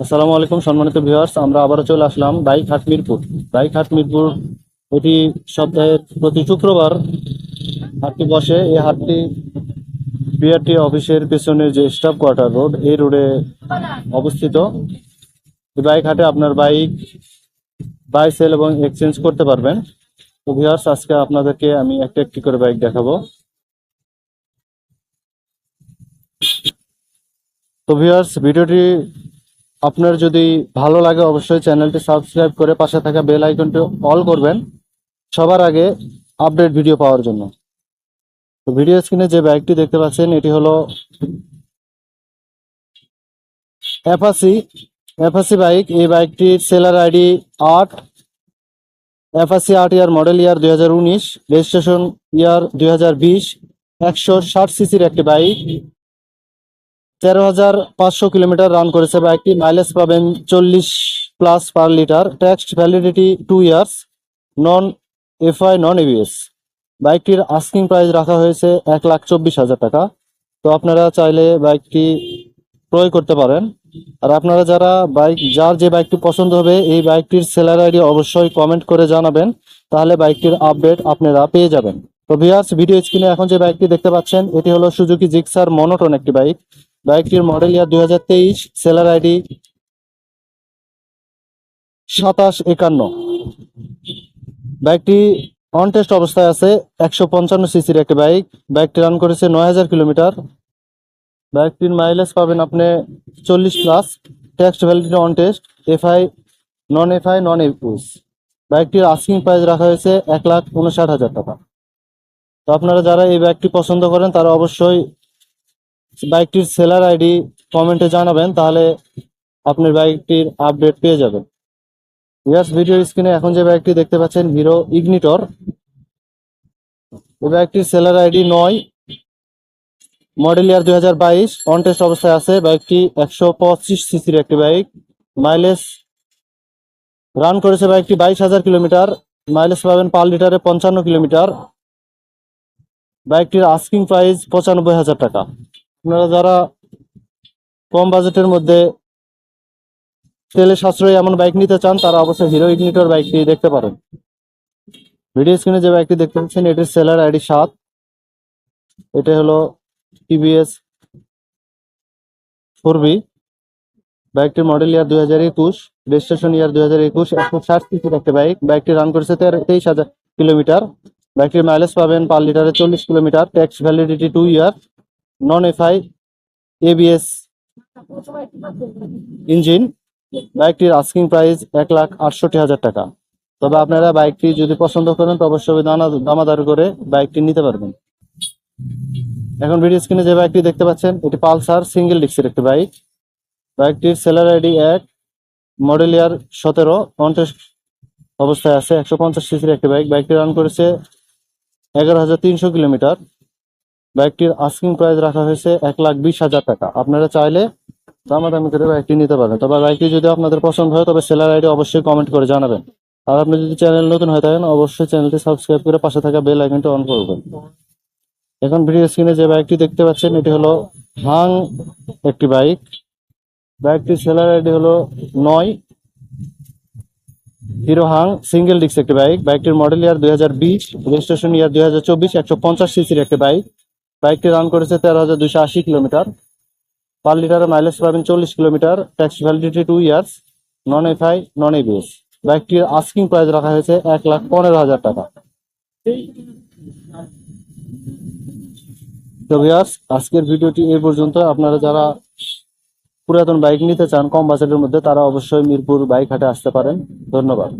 আসসালামু আলাইকুম, সম্মানিত ভিউয়ার্স। আমরা আবারও চলে আসলাম বাইক হাট মিরপুর। বাইক হাট মিরপুর এটি সপ্তাহের প্রতি শুক্রবার হাটটি বসে। এই হাটটি বিআরটি অফিসের পেছনে যে স্টাফ কোয়ার্টার রোড, এই রোডে অবস্থিত। এই বাইক হাটে আপনার বাইক, বাই সেল এবং এক্সচেঞ্জ করতে পারবেন। তো ভিউয়ার্স, আজকে আপনাদেরকে আমি একটা একটি করে বাইক দেখাবো। তো ভিউয়ার্স, ভিডিওটি আপনার যদি ভালো লাগে অবশ্যই চ্যানেলটি সাবস্ক্রাইব করে পাশে থাকা বেল আইকনটি অল করবেন সবার আগে আপডেট ভিডিও পাওয়ার জন্য। তো ভিডিও স্ক্রিনে যে বাইকটি দেখতে পাচ্ছেন, এটি হলো অ্যাপাসি অ্যাপাসি বাইক। এই বাইকটির সেলার আইডি আট অ্যাপাসি আট ইয়ার মডেল ইয়ার দুই হাজার উনিশ, রেজিস্ট্রেশন ইয়ার দুই হাজার বিশ, একশো ষাট সিসির একটি বাইক। তেরো হাজার পাঁচশো কিলোমিটার রান করেছে বাইকটি মাইলেজ পাবেন চল্লিশ plus per litre tax validity two years non FI non ABS বাইকটির আস্কিং প্রাইস রাখা হয়েছে এক লাখ চব্বিশ হাজার টাকা। তো আপনারা চাইলে বাইকটি ক্রয় করতে পারেন। আর আপনারা যারা বাইক, যার যে বাইকটি পছন্দ হবে, এই বাইকটির সেলার আইডি অবশ্যই কমেন্ট করে জানাবেন। তাহলে বাইকটির আপডেট আপনারা পেয়ে যাবেন। তো ভিয়ার্স ভিডিও স্ক্রিনে এখন যে বাইকটি দেখতে পাচ্ছেন, এটি হলো সুজুকি জিক্সার মনোটন একটি বাইক বাইকটির মডেল ইয়ার দুই হাজার তেইশ সেলার আইডি সাতাশ একান্ন। বাইকটি অন টেস্ট অবস্থায় আছে, একশো পঞ্চান্ন সিসির একটি বাইক বাইকটি রান করেছে নয় হাজার কিলোমিটার। বাইকটির মাইলেজ পাবেন আপনি চল্লিশ plus tax validity on test FI non FI non এফউস বাইকটির আস্কিং প্রাইস রাখা হয়েছে এক লাখ উনষাট হাজার টাকা। তো আপনারা যারা এই বাইকটি পছন্দ করেন, তারা অবশ্যই বাইকটির সেলার আইডি কমেন্টে জানাবেন, তাহলে আপনার বাইকটির আপডেট পেয়ে যাবেন। ইয়াস ভিডিও স্ক্রিনে এখন যে বাইকটি দেখতে পাচ্ছেন হিরো ইগনিটর এই বাইকটির সেলার আইডি নয় মডেল ইয়ার দুই হাজার বাইশ টেস্ট অবস্থায় আছে। বাইকটি একশো পঁচিশ সিসির একটি বাইক মাইলেজ রান করেছে বাইকটি বাইশ হাজার কিলোমিটার মাইলেজ পাবেন পার লিটারে পঞ্চান্ন কিলোমিটার বাইকটির আস্কিং প্রাইস পঁচানব্বই হাজার টাকা। আপনারা যারা কম বাজেটের মধ্যে তেলে সাশ্রয়ী এমন বাইক নিতে চান, তারা অবশ্যই হিরো ইগনিটর বাইকটি দেখতে পারেন। ভিডিও স্ক্রিনে যে বাইকটি দেখতে পাচ্ছেন এটির সেলার আইডি সাত। এটা হলো টিভিএস ফোর বি বাইকটির মডেল ইয়ার দুই হাজার একুশ রেজিস্ট্রেশন ইয়ার দুই হাজার একুশ, একশো ষাট একটা বাইক বাইকটি রান করেছে তেইশ হাজার কিলোমিটার। বাইকটির মাইলেজ পাবেন পার লিটারে চল্লিশ kilometre tax validity two year non FI ABS engine বাইকটির আস্কিং প্রাইস এক লাখ আটষট্টি হাজার টাকা। তবে আপনারা বাইকটি যদি পছন্দ করেন, তো অবশ্যই দানা দামাদার করে বাইকটি নিতে পারবেন। এখন ভিডিও স্ক্রিনে যে বাইকটি দেখতে পাচ্ছেন, এটি পালসার সিঙ্গেল ডিক্সের একটি বাইক বাইকটির সেলার আইডি এক মডেল ইয়ার সতেরো, পঞ্চাশ অবস্থায় আছে, একশো পঞ্চাশ সিসির একটি বাইক বাইকটি রান করেছে এগারো হাজার তিনশো কিলোমিটার। বাইকটির আস্কিং প্রাইস রাখা হয়েছে এক লাখ বিশ হাজার টাকা। আপনারা চাইলে দামাদামি করে বাইকটি নিতে পারেন। তবে বাইকটি যদি আপনাদের পছন্দ হয়, তবে সেলার আইডি অবশ্যই কমেন্ট করে জানাবেন। আর আপনি যদি চ্যানেল নতুন হয়ে থাকেন, অবশ্যই চ্যানেলটি সাবস্ক্রাইব করে পাশে থাকা বেল আইকনটি অন করবেন। এখন ভিডিও স্ক্রিনে যে বাইকটি দেখতে পাচ্ছেন, এটি হলো হাং একটি বাইক। বাইকটির সেলার আইডি হলো নয় হিরো হাং সিঙ্গেল ডিস্ক একটি বাইক। বাইকটির মডেল ইয়ার দুই হাজার বিশ, রেজিস্ট্রেশন ইয়ার দুই হাজার চব্বিশ, একশো পঞ্চাশ সিসির একটি বাইক। বাইকটি রান করেছে তেরো হাজার দুশো আশি কিলোমিটার। পার লিটারে মাইলেজ পাবেন চল্লিশ kilometre, tax validity two years, non FI, non ABS. বাইকটির আস্কিং প্রাইস রাখা হয়েছে এক লাখ পনেরো হাজার টাকা। তো আজকের ভিডিওটি এই পর্যন্ত। আপনারা যারা পুরাতন বাইক নিতে চান, কম বাজেটের মধ্যে তারা অবশ্যই মিরপুর বাইক হাটে আসতে পারেন। ধন্যবাদ।